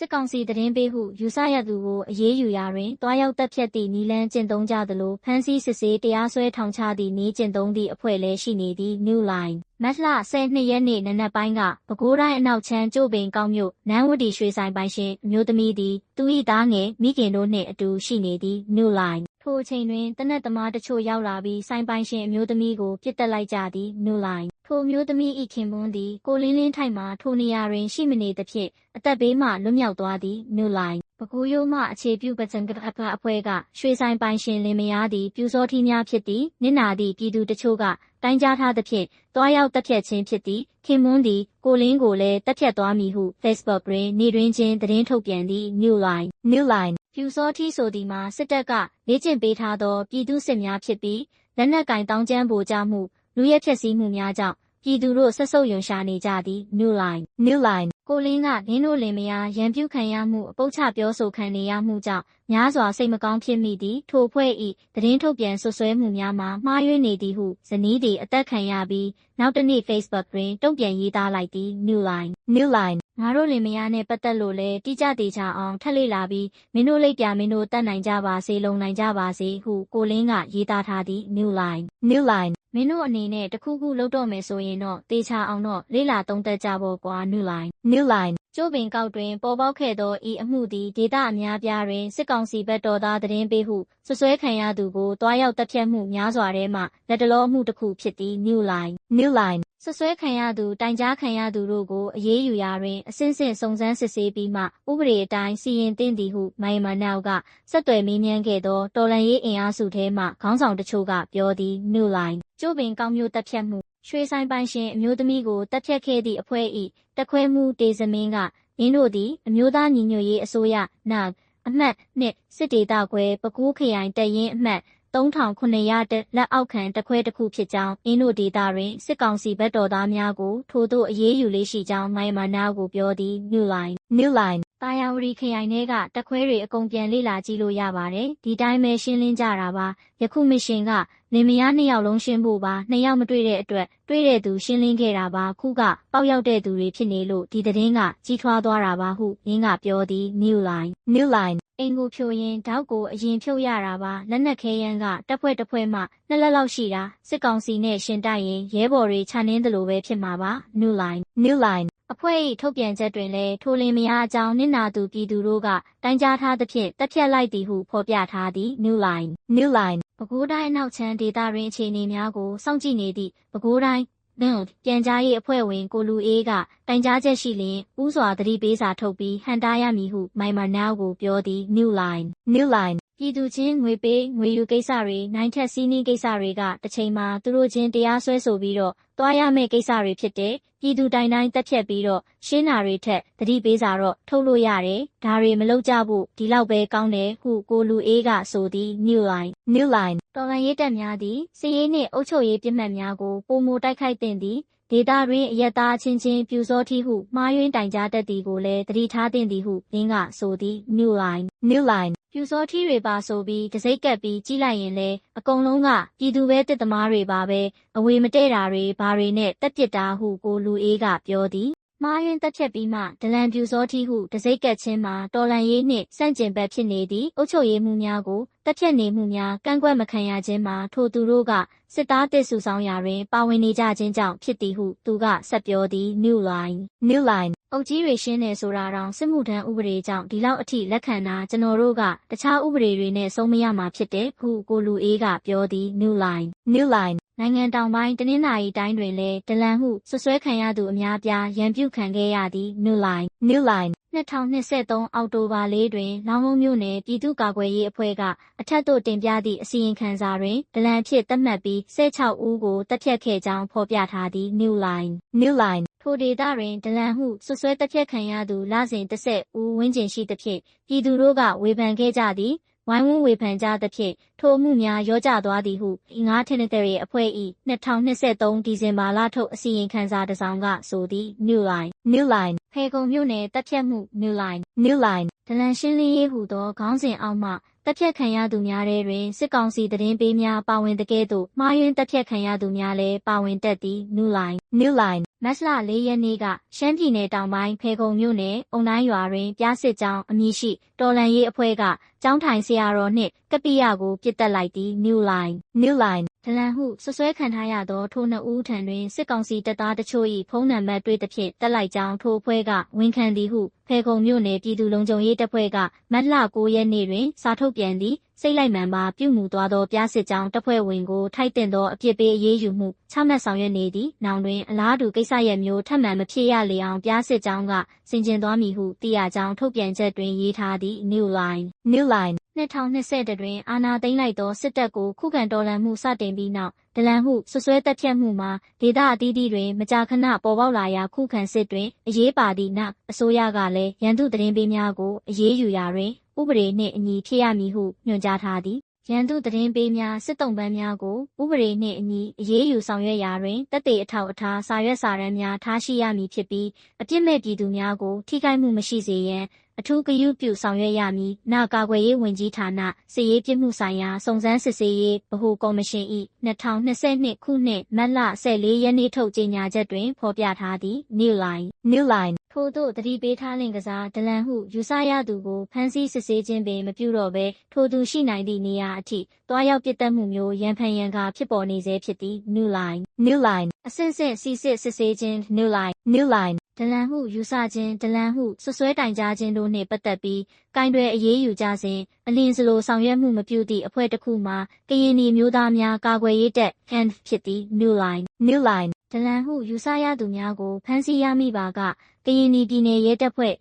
စစ်ကောင်စီသတင်းပေးဟုယူဆရသူကိုအရေးယူရာတွင်တွားရောက်တပ်ဖြတ်သည့်နီလန်းကျင့်သုံးကြသလိုဖမ်းဆီးစစ်ဆေးတရားစွဲထောင်ချသည့်နီးကျင့်သုံးသည့်အဖွဲ့လည်းရှိနေသည့် New Line မတ်လ12ရက်နေ့နနက်ပိုင်းကပဲခူးတိုင်းအနောက်ချမ်းကျို့ပင်ကောင်းမြို့နန်းဝတီရွှေဆိုင်ပိုင်ရှင်အမျိုးသမီးသည်သူ၏သားငယ်မိခင်တို့နှင့်အတူရှိနေသည့် New Line ထိုအချိန်တွင်တနက်သမားတချို့ရောက်လာပြီးဆိုင်ပိုင်ရှင်အမျိုးသမီးကိုပြစ်တက်လိုက်ကြသည် New Line ထိုမျိုးသမီးဤခင်ပွန်းသည်ကိုလင်းလင်းထိုက်မှထိုနေရာတွင်ရှိမနေသဖြင့်အသက်ဘေးမှလွတ်မြောက်သွားသည်နူလိုင်းပကူးရိုးမှအခြေပြုပစံကပကအဖွဲ့ကရွှေဆိုင်ပိုင်ရှင်လင်မယားသည်ပြူစောထီးများဖြစ်သည်နစ်နာသည့်ပြည်သူတချို့ကတိုင်းကြားထားသဖြင့်တွားရောက်တက်ဖြတ်ခြင်းဖြစ်သည်ခင်မွန်းသည်ကိုလင်းကိုလည်းတက်ဖြတ်သွားမည်ဟု Facebook တွင်နေတွင်ချင်းသတင်းထုတ်ပြန်သည့် New Line New Line ပြူစောထီးဆိုသည်မှာစစ်တပ်ကလေ့ကျင့်ပေးထားသောပြည်သူစစ်များဖြစ်ပြီးလက်နက်ကင်တောင်းကျမ်းပိုကြမှုလူရဲဖြက်စီးမှုများကြောင့်ပြည်သူတို့ဆက်ဆုပ်ယွန်ရှာနေကြသည် New Line New Line ကိုလင်းကနင်းတို့လင်မယားရန်ပြုခံရမှုအပုတ်ချပြောဆိုခံနေရမှုကြောင့်များစွာစိတ်မကောင်းဖြစ်မိသည်ထိုအဖွဲ့၏သတင်းထုတ်ပြန်ဆွဆွဲမှုများမှာမှားယွင်းနေသည်ဟုဇနီးသည်အသက်ခံရပြီးနောက်တစ်နေ့ Facebook တွင်တုံ့ပြန်ရေးသားလိုက်သည် New Line New Line ငါတို့လင်မယားနဲ့ပတ်သက်လို့လဲတိကျသေးချအောင်ထက်လေလာပြီးမင်းတို့လိပ်ပြမင်းတို့တတ်နိုင်ကြပါစေလုံနိုင်ကြပါစေဟုကိုလင်းကရေးသားထားသည် New Line New Line မင်းတို့အနေနဲ့တခုခုလုပ်တော့မယ်ဆိုရင်တော့တေချာအောင်တော့လေးလာသုံးသက်ကြဖို့ကွာ New Line New Line ကျိုးပင်ကောက်တွင်ပေါ်ပေါက်ခဲ့သောဤအမှုသည်ဒေသအများပြားတွင်စစ်ကောင်စီဘက်တော်သားသတင်းပေးဟု ဆွဆွဲခံရသူကိုတွားရောက်တပ်ဖြတ်မှုများစွာထဲမှလက်တလောအမှုတစ်ခုဖြစ်သည့် New Line New Line ဆွဆွဲခံရသူတိုင်ကြားခံရသူတို့ကိုအရေးယူရာတွင်အစဉ်စဉ်စုံစမ်းစစ်ဆေးပြီးမှဥပဒေအတိုင်းစီရင်သင့်သည်ဟုမိုင်မနောက်ကဆက်သွယ်မေးမြန်းခဲ့သောတော်လန်ရေးအင်အားစုထဲမှခေါင်းဆောင်တချို့ကပြောသည် New Line ကျိုးပင်ကောင်းမျိုးတပ်ဖြတ်မှုရွှေဆိုင်ပိုင်ရှင်အမျိုးသမီးကိုတပ်ဖြတ်ခဲ့သည့်အဖွဲ့၏တက်ခွဲမှုတေဇမင်းကမင်းတို့သည်အမျိုးသားညီညွတ်ရေးအစိုးရနာ အမှတ်နှစ်စစ်ဒေသခွဲပကူးခရိုင်တရင်အမှတ်3900တက်လက်အောက်ခံတခွဲတစ်ခုဖြစ်ကြောင်းအင်းတို့ဒေတာတွင်စစ်ကောင်စီဘက်တော်သားများကိုထို့သို့အရေးယူလေးရှိကြောင်းမိုင်မာနာကိုပြောသည် New Line New Line တာယာဝတီခရိုင်ထဲကတက်ခွဲတွေအကုန်ပြန်လေ့လာကြည့်လို့ရပါတယ်ဒီတိုင်းပဲရှင်းလင်းကြတာပါယခုမရှင်ကလင်မယားနှစ်ယောက်လုံးရှင်းဖို့ပါနှစ်ယောက်မတွေ့တဲ့အတွက်တွေ့တဲ့သူရှင်းလင်းခဲ့တာပါခုကပေါက်ရောက်တဲ့သူတွေဖြစ်နေလို့ဒီသတင်းကကြီးထွားသွားတာပါဟုရင်းကပြောသည် New Line New Line အင်ကိုဖြိုရင်တောက်ကိုအရင်ဖြုတ်ရတာပါလက်နက်ခဲယမ်းကတပ်ဖွဲ့တစ်ဖွဲ့မှနှစ်လက်လောက်ရှိတာစစ်ကောင်စီနဲ့ရှင်တိုက်ရင်ရဲဘော်တွေခြံနှင်းတယ်လို့ပဲဖြစ်မှာပါ New Line New Line အဖွဲ့၏ထုတ်ပြန်ချက်တွင်လည်းထိုလင်မယားအကြောင်းနစ်နာသူပြည်သူတို့ကတိုင်းကြားထားသဖြင့်တက်ဖြတ်လိုက်သည်ဟုဖော်ပြထားသည် New Line New Line ပဲခူးတိုင်းအနောက်ချမ်းဒေသတွင်အခြေအနေများကိုစောင့်ကြည့်နေသည့်ပဲခူးတိုင်းနုပြန်ကြားရေးအဖွဲ့ဝင်ကိုလူအေးကတိုင်ကြားချက်ရှိလျင်ဥစွာသတိပေးစာထုတ်ပြီးဟန်တားရမည်ဟုမိုင်မာနောကိုပြောသည် New Line New Line ပြည်သူချင်းငွေပေးငွေယူကိစ္စတွေနိုင်ထက်စီးနီးကိစ္စတွေကတစ်ချိန်မှာသူတို့ချင်းတရားစွဲဆိုပြီးတော့တွားရမယ့်ကိစ္စတွေဖြစ်တဲ့ပြည်သူတိုင်းတိုင်းတက်ဖြတ်ပြီးတော့ရှင်းနာတွေထက်တတိပေးစာတော့ထုတ်လို့ရတယ်ဒါတွေမလုပ်ကြဘူးဒီလောက်ပဲကောင်းတယ်ဟုကိုလူအေးကဆိုသည် New Line New Line တော်လန်ရေးတက်များသည်စီးရေးနှင့်အုပ်ချုပ်ရေးပြစ်မှတ်များကိုပုံမတိုက်ခိုက်တင်သည်ဒေတာတွင်အယက်သားချင်းချင်းပြူစောထီဟုမှားယွင်းတိုင်ကြားတတ်သည်ကိုလည်းသတိထားသင့်သည်ဟုလင်းကဆိုသည် New Line New Line ပြူစောထီတွေပါဆိုပြီးတစိမ့်ကပ်ပြီးကြီးလိုက်ရင်လေအကုန်လုံးကပြည်သူပဲတစ်သမားတွေပါပဲအဝေမတည့်တာတွေဘာတွေနဲ့တက်ပစ်တာဟုကိုလူအေးကပြောသည်မားရင်တက်ဖြတ်ပြီးမှဒလန်ပြူစောထီဟုတစိမ့်ကက်ချင်းမှာတော်လန်ရေးနှင့်စန့်ကျင်ဘက်ဖြစ်နေသည့်အုပ်ချုပ်ရေးမှုများကိုတက်ဖြတ်နေမှုများကန့်ကွက်မခံရခြင်းမှာထိုသူတို့ကစစ်သားတစ်စုဆောင်ရာတွင်ပါဝင်နေကြခြင်းကြောင့်ဖြစ်သည်ဟုသူကဆက်ပြောသည် New Line New Line အုပ်ကြီးတွေရှင်းနေဆိုတာတောင်စစ်မှုထမ်းဥပဒေကြောင့်ဒီလောက်အထိလက်ခံတာကျွန်တော်တို့ကတခြားဥပဒေတွေနဲ့ဆုံးမရမှာဖြစ်တယ်ဟုကိုလူအေးကပြောသည် New Line New Line နိုင်ငံတောင်ပိုင်းတနင်္သာရီတိုင်းတွင်လည်းဒလန်မှုဆွဆွဲခံရသူအများပြားရန်ပြုခံခဲ့ရသည် New Line New Line 2023အောက်တိုဘာ၄တွင်လောင်းလုံးမြို့နယ်ပြည်သူ့ကာကွယ်ရေးအဖွဲ့ကအထက်သို့တင်ပြသည့်အစီရင်ခံစာတွင်ဒလန်ဖြစ်သတ်မှတ်ပြီး16ဦးကိုတပ်ဖြတ်ခဲ့ကြောင်းဖော်ပြထားသည် New Line New Line ထိုဒေသတွင်ဒလန်ဟုဆွဆွဲတပ်ဖြတ်ခံရသူလစဉ်တစ်ဆက်ဦးဝင်းကျင်ရှိသဖြင့်ပြည်သူတို့ကဝေဖန်ခဲ့ကြသည် ဝိုင်းဝန်းဝေဖန်ကြသဖြင့်ထိုအမှုများရောကြသွားသည်ဟုဤငါးထင်တဲ့ရဲ့အဖွဲ့၏2023ဒီဇင်ဘာလထုတ်အစီရင်ခံစာတစ်စောင်ကဆိုသည် New Line New Line ဖေကုံမြို့နယ်တပ်ဖြတ်မှု New Line New Line ဒလန်ရှင်းလင်းရေးဟုသောခေါင်းစဉ်အောက်မှတပ်ဖြတ်ခံရသူများထဲတွင်စစ်ကောင်စီသတင်းပေးများပါဝင်တဲ့ကဲ့သို့မှားယွင်းတပ်ဖြတ်ခံရသူများလည်းပါဝင်တတ်သည် New Line New Line မတ်လ၄ရက်နေ့ကရှမ်းပြည်နယ်တောင်ပိုင်းဖေခုံမြို့နယ်အုံတိုင်းရွာတွင်ပြားစစ်ကြောင်းအမည်ရှိတော်လန်ရေးအဖွဲ့ကကျောင်းထိုင်ဆရာတော်နှင့်ကပ္ပိယကိုပြစ်တက်လိုက်သည် New Line New Line ဒလန်ဟုဆွဆွဲခံထားရသောထိုနှစ်ဦးထံတွင်စစ်ကောင်စီတပ်သားတချို့၏ဖုန်းနံပါတ်တွေ့သဖြင့်တက်လိုက်ကြောင်းထိုအဖွဲ့ကဝန်ခံသည်ဟုဖေခုံမြို့နယ်ပြည်သူ့လုံခြုံရေးတပ်ဖွဲ့ကမတ်လ9ရက်နေ့တွင်စာထုတ်ပြန်သည်စိတ်လိုက်မှန်ပါပြုမှုသွားသောပြားစစ်ကြောင်းတပ်ဖွဲ့ဝင်ကိုထိုက်တင်သောအပြစ်ပေးအရေးယူမှုချမှတ်ဆောင်ရွက်နေသည်။နောင်တွင်အလားတူကိစ္စရပ်မျိုးထပ်မံမဖြစ်ရလေအောင်ပြားစစ်ကြောင်းကဆင်ကျင်သွားမည်ဟုသိရကြောင်းထုတ်ပြန်ချက်တွင်ရေးထားသည့် New Line New Line 2020တွင်အာဏာသိမ်းလိုက်သောစစ်တပ်ကိုခုခံတော်လှန်မှုစတင်ပြီးနောက်ဒလန်ဟုဆွဆွဲတက်ဖြတ်မှုမှာဒေသအသီးသီးတွင်မကြာခဏပေါ်ပေါက်လာရာခုခံစစ်တွင်အရေးပါသည့်နောက်အစိုးရကလည်းရန်သူသတင်းပေးများကိုအရေးယူရာတွင်ဥပဒေနှင့်အညီဖြစ်ရမည်ဟုညွှန်ကြားထားသည်ရန်သူသတင်းပေးများစစ်တုံးပန်းများကိုဥပဒေနှင့်အညီအရေးယူဆောင်ရွက်ရာတွင်တက်တေအထောက်အထားစာရွက်စာတမ်းများထားရှိရမည်ဖြစ်ပြီးအပြစ်မဲ့ပြည်သူများကိုထိခိုက်မှုမရှိစေရန် အထူးဂရုပြုဆောင်ရွက်ရမည်။နာကာကွယ်ရေးဝန်ကြီးဌာနစစ်ရေးပြစ်မှုဆိုင်ရာစုံစမ်းစစ်ဆေးရေးဗဟိုကော်မရှင်၏2022ခုနှစ်မတ်လ14ရက်နေ့ထုတ်ကြေညာချက်တွင်ဖော်ပြထားသည့် New Line New Line ထို့သို့တတိပေးထားလင်ကစားဒလန်ဟုယူဆရသူကိုဖမ်းဆီးစစ်ဆေးခြင်းပင်မပြုတော့ဘဲထိုသူရှိနိုင်သည့်နေရာအထိတွားရောက်ပြစ်တက်မှုမျိုးရန်ဖန်ရန်ကာဖြစ်ပေါ်နေစေဖြစ်သည် New Line New Line အဆင့်ဆင့်စီစစ်စစ်ဆေးခြင်း New Line New Line ဒလန်ဟုယူဆခြင်းဒလန်ဟုဆွဆွဲတိုင်ကြားခြင်းတို့နှင့်ပတ်သက်ပြီးကင်တွယ်အရေးယူကြစဉ်အလင်းစလိုဆောင်ရွက်မှုမပြုသည့်အဖွဲ့တစ်ခုမှာကရင်နီမျိုးသားများကာကွယ်ရေးတပ် CAN ဖြစ်သည့် New Line New Line ဒလန်ဟုယူဆရသူများကိုဖမ်းဆီးရမိပါကကရင်နီပြည်နယ်ရဲတပ်ဖွဲ့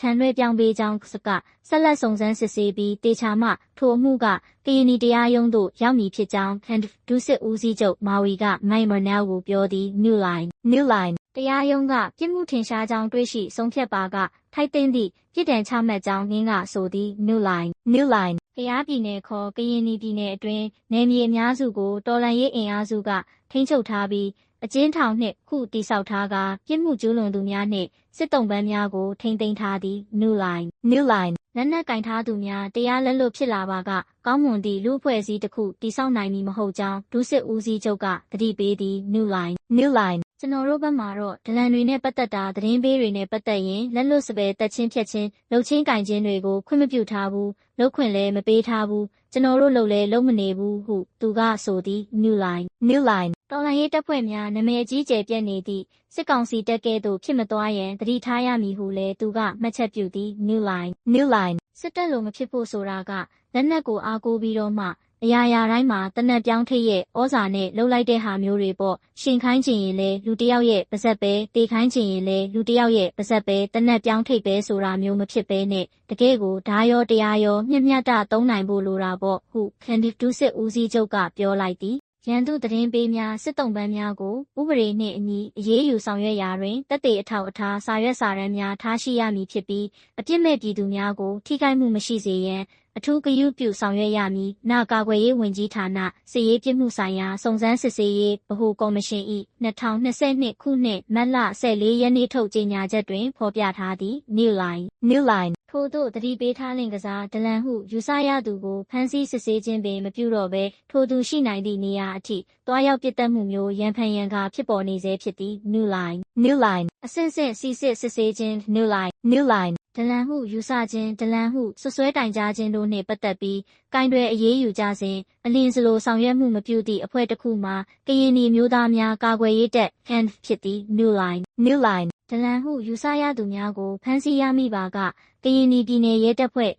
ထံလွှဲပြောင်းပေးကြောင်းစကဆက်လက်စုံစမ်းစစ်ဆေးပြီးတေချာမှထိုအမှုကကရင်နီတရားရုံးသို့ရောက်မည်ဖြစ်ကြောင်းခန်ဒုစစ်ဦးစီးချုပ်မာဝီကမိုင်မနယ်ကိုပြောသည် New Line New Line တရားရုံးကပြစ်မှုထင်ရှားကြောင်းတွေ့ရှိဆုံးဖြတ်ပါက ထိုက်သိမ်းသည့်ပြစ်ဒဏ်ချမှတ်ကြောင်းငင်းကဆိုသည် New Line New Line ကရားပြည်နယ်ခေါ်ကရင်နီပြည်နယ်အတွင်းနယ်မြေအများစုကိုတော်လှန်ရေးအင်အားစုကထိန်းချုပ်ထားပြီးအကျဉ်းထောင်နှင့်ခုတိဆောက်ထားကပြစ်မှုကျူးလွန်သူများနှင့်စစ်တုံးပန်းများကိုထိန်းသိမ်းထားသည် New Line New Line လက်နက်ကင်ထားသူများတရားလက်လွတ်ဖြစ်လာပါကကောင်းမွန်သည့်လူဖွဲ့စည်းတစ်ခုတိဆောက်နိုင်မည်မဟုတ်ကြောင်းဒုစစ်ဦးစီးချုပ်ကတတိပေးသည် New Line New Line ကျွန်တော်တို့ဘက်မှာတော့ဒလန်တွေနဲ့ပတ်သက်တာသတင်းပေးတွေနဲ့ပတ်သက်ရင်လက်လွတ်စပယ်တက်ချင်းဖြတ်ချင်းလှုပ်ချင်းကင်ချင်းတွေကိုခွင့်မပြုထားဘူးလှုပ်ခွင့်လည်းမပေးထားဘူးကျွန်တော်တို့လှုပ်လဲလှုပ်မနေဘူးဟုသူကဆိုသည် New Line New Line တော်လှန်ရေးတပ်ဖွဲ့များနာမည်အကြီးကျယ်ပြန့်နေသည့်စစ်ကောင်စီတပ်ကဲ့သို့ဖြစ်မသွားရန်တတိထားရမည်ဟုလည်းသူကမှတ်ချက်ပြုသည် New Line New Line စစ်တပ်လိုမဖြစ်ဖို့ဆိုတာကလက်နက်ကိုအားကိုးပြီးတော့မှ အရာရာတိုင်းမှာတနက်ပြောင်းထိပ်ရဲ့ဩဇာနဲ့လှုပ်လိုက်တဲ့ဟာမျိုးတွေပေါ့ရှင်ခိုင်းချင်ရင်လေလူတယောက်ရဲ့ပါဇက်ပဲတေခိုင်းချင်ရင်လေလူတယောက်ရဲ့ပါဇက်ပဲတနက်ပြောင်းထိပ်ပဲဆိုတာမျိုးမဖြစ်ပဲနဲ့တကယ်ကိုဓာရောတရားရောမျက်မျှတသုံးနိုင်ဖို့လိုတာပေါ့ဟုကန်ဒီဒူးစစ်ဦးစီးချုပ်ကပြောလိုက်သည်ရန်သူသတင်းပေးများစစ်တုံးပန်းများကိုဥပဒေနှင့်အညီအရေးယူဆောင်ရွက်ရာတွင်တက်တေအထောက်အထားစာရွက်စာတမ်းများထားရှိရမည်ဖြစ်ပြီးအပြစ်မဲ့ပြည်သူများကိုထိခိုက်မှုမရှိစေရန် အထူးဂရုပြုဆောင်ရွက်ရမည်။နာကာကွယ်ရေးဝန်ကြီးဌာနစစ်ရေးပြစ်မှုဆိုင်ရာစုံစမ်းစစ်ဆေးရေးဗဟိုကော်မရှင်၏2022ခုနှစ်မတ်လ14ရက်နေ့ထုတ်ကြေညာချက်တွင်ဖော်ပြထားသည့် New Line New Line ထို့သို့တတိပေးထားလင်ကစားဒလန်ဟုယူဆရသူကိုဖမ်းဆီးစစ်ဆေးခြင်းပင်မပြုတော့ဘဲထိုသူရှိနိုင်သည့်နေရာအထိတွားရောက်ပြစ်တက်မှုမျိုးရန်ဖန်ရန်ကာဖြစ်ပေါ်နေစေဖြစ်သည် New Line New Line အဆင့်ဆင့်စီစစ်စစ်ဆေးခြင်း New Line New Line ဒလန်ဟုယူဆခြင်းဒလန်ဟုဆွဆွဲတိုင်ကြားခြင်းတို့နှင့်ပတ်သက်ပြီးကင်တွယ်အရေးယူကြစဉ်အလင်းစလိုဆောင်ရွက်မှုမပြုသည့်အဖွဲ့တစ်ခုမှာကရင်နီမျိုးသားများကာကွယ်ရေးတပ် CAN ဖြစ်သည့် New Line New Line ဒလန်ဟုယူဆရသူများကိုဖမ်းဆီးရမိပါကကရင်နီပြည်နယ်ရဲတပ်ဖွဲ့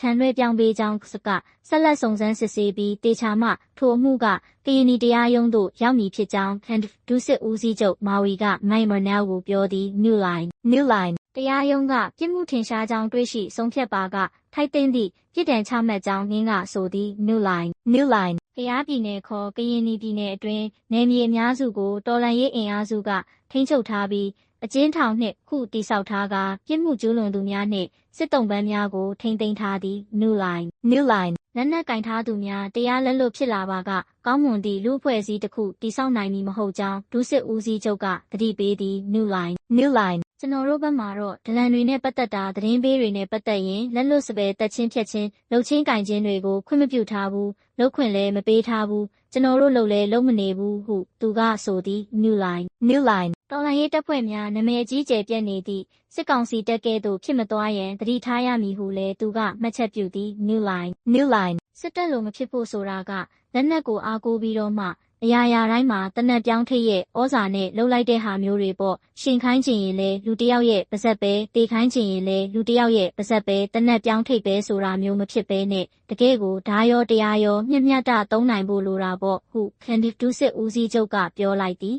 ထံလွှဲပြောင်းပေးကြောင်းစကဆက်လက်စုံစမ်းစစ်ဆေးပြီးတေချာမှထိုအမှုကကရင်နီတရားရုံးသို့ရောက်မည်ဖြစ်ကြောင်းခန်ဒုစစ်ဦးစီးချုပ်မာဝီကမိုင်မနယ်ကိုပြောသည် New Line New Line တရားရုံးကပြစ်မှုထင်ရှားကြောင်းတွေ့ရှိဆုံးဖြတ်ပါက ထိုက်သိမ်းသည့်ပြစ်ဒဏ်ချမှတ်ကြောင်းငင်းကဆိုသည် New Line New Line ကရားပြည်နယ်ခေါ်ကရင်နီပြည်နယ်အတွင်းနယ်မြေအများစုကိုတော်လှန်ရေးအင်အားစုကထိန်းချုပ်ထားပြီး အကျဉ်းထောင်နှင့်ခုတိဆောက်ထားကပြစ်မှုကျူးလွန်သူများနှင့်စစ်တုံးပန်းများကိုထိန်းသိမ်းထားသည် New Line New Line လက်နက်ကင်ထားသူများတရားလက်လွတ်ဖြစ်လာပါကကောင်းမွန်သည့်လူဖွဲ့စည်းတစ်ခုတိဆောက်နိုင်မည်မဟုတ်ကြောင်းဒုစစ်ဦးစီးချုပ်ကတတိပေးသည် New Line New Line ကျွန်တော်တို့ဘက်မှာတော့ဒလန်တွေနဲ့ပတ်သက်တာသတင်းပေးတွေနဲ့ပတ်သက်ရင်လက်လွတ်စပယ်တက်ချင်းဖြတ်ချင်းလှုပ်ချင်းကင်ချင်းတွေကိုခွင့်မပြုထားဘူးလှုပ်ခွင့်လည်းမပေးထားဘူးကျွန်တော်တို့လှုပ်လဲလှုပ်မနေဘူးဟုသူကဆိုသည် New Line New Line တော်လှန်ရေးတပ်ဖွဲ့များနာမည်အကြီးကျယ်ပြက်နေသည့်စစ်ကောင်စီတပ်ကဲ့သို့ဖြစ်မသွားရန်တတိထားရမည်ဟုလည်းသူကမှတ်ချက်ပြုသည် New Line New Line စစ်တပ်လိုမဖြစ်ဖို့ဆိုတာကလက်နက်ကိုအားကိုးပြီးတော့မှအရာရာတိုင်းမှာတနက်ပြောင်းထိပ်ရဲ့ဩဇာနဲ့လှုပ်လိုက်တဲ့ဟာမျိုးတွေပေါ့ရှင်ခိုင်းချင်ရင်လေလူတစ်ယောက်ရဲ့ပါဇက်ပဲတေခိုင်းချင်ရင်လေလူတစ်ယောက်ရဲ့ပါဇက်ပဲတနက်ပြောင်းထိပ်ပဲဆိုတာမျိုးမဖြစ်ပဲနဲ့တကယ်ကိုဓာရောတရားရောမျက်မျှတသုံးနိုင်ဖို့လိုတာပေါ့ဟုခန်ဒီတူးစစ်ဦးစီးချုပ်ကပြောလိုက်သည်